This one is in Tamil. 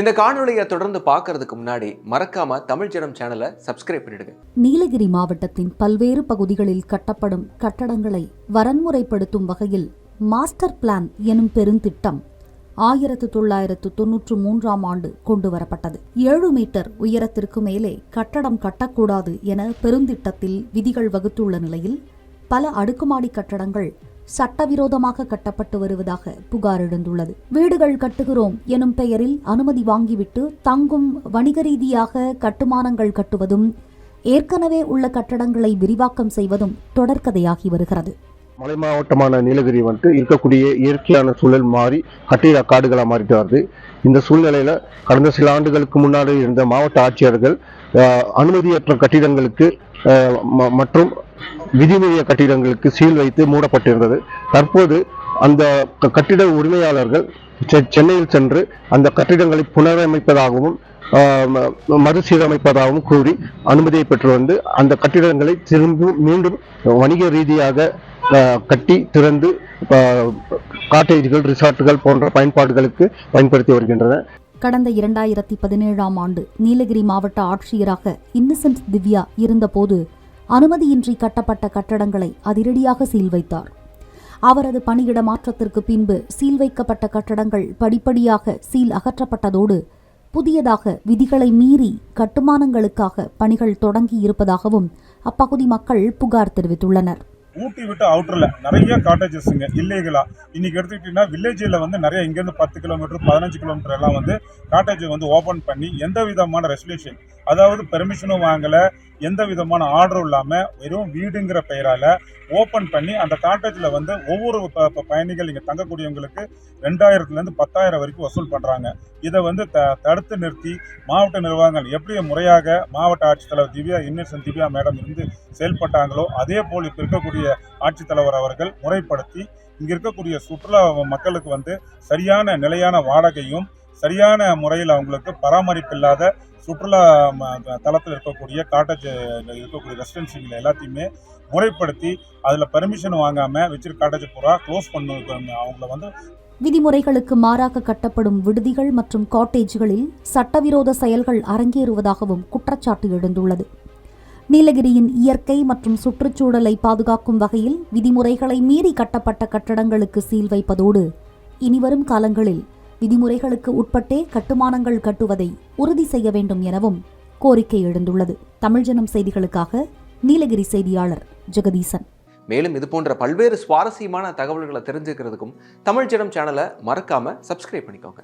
இந்த காணொலியை தொடர்ந்து பார்க்கறதுக்கு முன்னாடி மறக்காம தமிழ் ஜனம் சேனலை சப்ஸ்கிரைப் பண்ணிடுங்க. நீலகிரி மாவட்டத்தின் பல்வேறு பகுதிகளில் கட்டப்படும் கட்டடங்களை வரன்முறைப்படுத்தும் வகையில் மாஸ்டர் பிளான் எனும் பெருந்திட்டம் ஆயிரத்து தொள்ளாயிரத்து தொன்னூற்று மூன்றாம் ஆண்டு கொண்டு வரப்பட்டது. ஏழு மீட்டர் உயரத்திற்கு மேலே கட்டடம் கட்டக்கூடாது என பெருந்திட்டத்தில் விதிகள் வகுத்துள்ள நிலையில் பல அடுக்குமாடி கட்டடங்கள் சட்டவிரோதமாக கட்டப்பட்டு வருவதாக புகார் எழுந்துள்ளது. வீடுகள் கட்டுகிறோம் எனும் பெயரில் அனுமதி வாங்கிவிட்டு தங்கும் வணிக ரீதியாக கட்டுமானங்கள் கட்டுவதும் ஏற்கனவே உள்ள கட்டடங்களை விரிவாக்கம் செய்வதும் தொடர்கதையாகி வருகிறது. மலை மாவட்டமான நீலகிரி வந்துட்டு இருக்கக்கூடிய இயற்கையான சூழல் மாறி கட்டிட காடுகளாக மாறிட்டு வருது. இந்த சூழ்நிலையில கடந்த சில ஆண்டுகளுக்கு முன்னாடி இருந்த மாவட்ட ஆட்சியர்கள் அனுமதியற்ற கட்டிடங்களுக்கு மற்றும் விதிமீறிய கட்டிடங்களுக்கு சீல் வைத்து மூடப்பட்டிருந்தது. தற்போது அந்த க- கட்டிட உரிமையாளர்கள் செ- சென்னையில் சென்று அந்த கட்டிடங்களை புனரமைப்பதாகவும் ஆஹ் மறுசீரமைப்பதாகவும் கூறி அனுமதியை பெற்று வந்து அந்த கட்டிடங்களை திரும்ப மீண்டும் வணிக ரீதியாக கட்டி திறந்து காட்டேஜ்கள் ரிசார்ட்டுகள் போன்ற பயன்பாடுகளுக்கு பயன்படுத்தி வருகின்றன. கடந்த இரண்டாயிரத்தி பதினேழாம் ஆண்டு நீலகிரி மாவட்ட ஆட்சியராக இன்னசென்ட் திவ்யா இருந்தபோது அனுமதியின்றி கட்டப்பட்ட கட்டடங்களை அதிரடியாக சீல் வைத்தார். அவரது பணியிட மாற்றத்திற்கு பின்பு சீல் வைக்கப்பட்ட கட்டடங்கள் படிப்படியாக சீல் அகற்றப்பட்டதோடு புதியதாக விதிகளை மீறி கட்டுமானங்களுக்காக பணிகள் தொடங்கி இருப்பதாகவும் அப்பகுதி மக்கள் புகார் தெரிவித்துள்ளனர். ஊட்டி விட்டு அவுட்டர்ல நிறைய காட்டேஜஸ்ங்க இல்லீகலா இன்னைக்கு எடுத்துக்கிட்டீங்கன்னா வில்லேஜில் வந்து நிறைய இங்கேருந்து பத்து கிலோமீட்டர் பதினஞ்சு கிலோமீட்டர் எல்லாம் வந்து காட்டேஜ் வந்து ஓப்பன் பண்ணி எந்த விதமான ரெசல்யூஷன் அதாவது பெர்மிஷனும் வாங்கலை எந்த விதமான ஆர்டரும் இல்லாமல் வெறும் வீடுங்கிற பெயரால் ஓப்பன் பண்ணி அந்த காட்டேஜில் வந்து ஒவ்வொரு பயணிகள் இங்கே தங்கக்கூடியவங்களுக்கு ரெண்டாயிரத்துலேருந்து பத்தாயிரம் வரைக்கும் வசூல் பண்ணுறாங்க இதை வந்து த தடுத்து நிறுத்தி மாவட்ட நிர்வாகங்கள் எப்படி முறையாக மாவட்ட ஆட்சித்தலைவர் திவ்யா இன்னசென்ட் திவ்யா மேடம் இருந்து செயல்பட்டாங்களோ அதே போல் இப்போ இருக்கக்கூடிய ஆட்சித்தலைவர் அவர்கள் முறைப்படுத்தி இங்கே இருக்கக்கூடிய சுற்றுலா மக்களுக்கு வந்து சரியான நிலையான வாடகையும் சரியான முறையில் அவங்களுக்கு பராமரிப்பு இல்லாத சுற்றுலா ம- தளத்தில் இருக்கக்கூடிய காட்டேஜ் இருக்கக்கூடிய ரெசிடென்சிகள் எல்லாத்தையுமே முறைப்படுத்தி அதில் பெர்மிஷன் வாங்காமல் வச்சிரு காட்டேஜ் பூரா க்ளோஸ் பண்ணு அவங்கள வந்து விதிமுறைகளுக்கு மாறாக கட்டப்படும் விடுதிகள் மற்றும் காட்டேஜ்களில் சட்டவிரோத செயல்கள் அரங்கேறுவதாகவும் குற்றச்சாட்டு எழுந்துள்ளது. நீலகிரியின் இயற்கை மற்றும் சுற்றுச்சூழலை பாதுகாக்கும் வகையில் விதிமுறைகளை மீறி கட்டப்பட்ட கட்டடங்களுக்கு சீல் வைப்பதோடு இனிவரும் காலங்களில் விதிமுறைகளுக்கு உட்பட்டே கட்டுமானங்கள் கட்டுவதை உறுதி செய்ய வேண்டும் எனவும் கோரிக்கை எழுந்துள்ளது. தமிழ்ஜனம் செய்திகளுக்காக நீலகிரி செய்தியாளர் ஜெகதீசன். மேலும் இது போன்ற பல்வேறு சுவாரஸ்யமான தகவல்களை தெரிஞ்சுக்கிறதுக்கும் தமிழ் ஜனம் சேனலை மறக்காம சப்ஸ்கிரைப் பண்ணிக்கோங்க.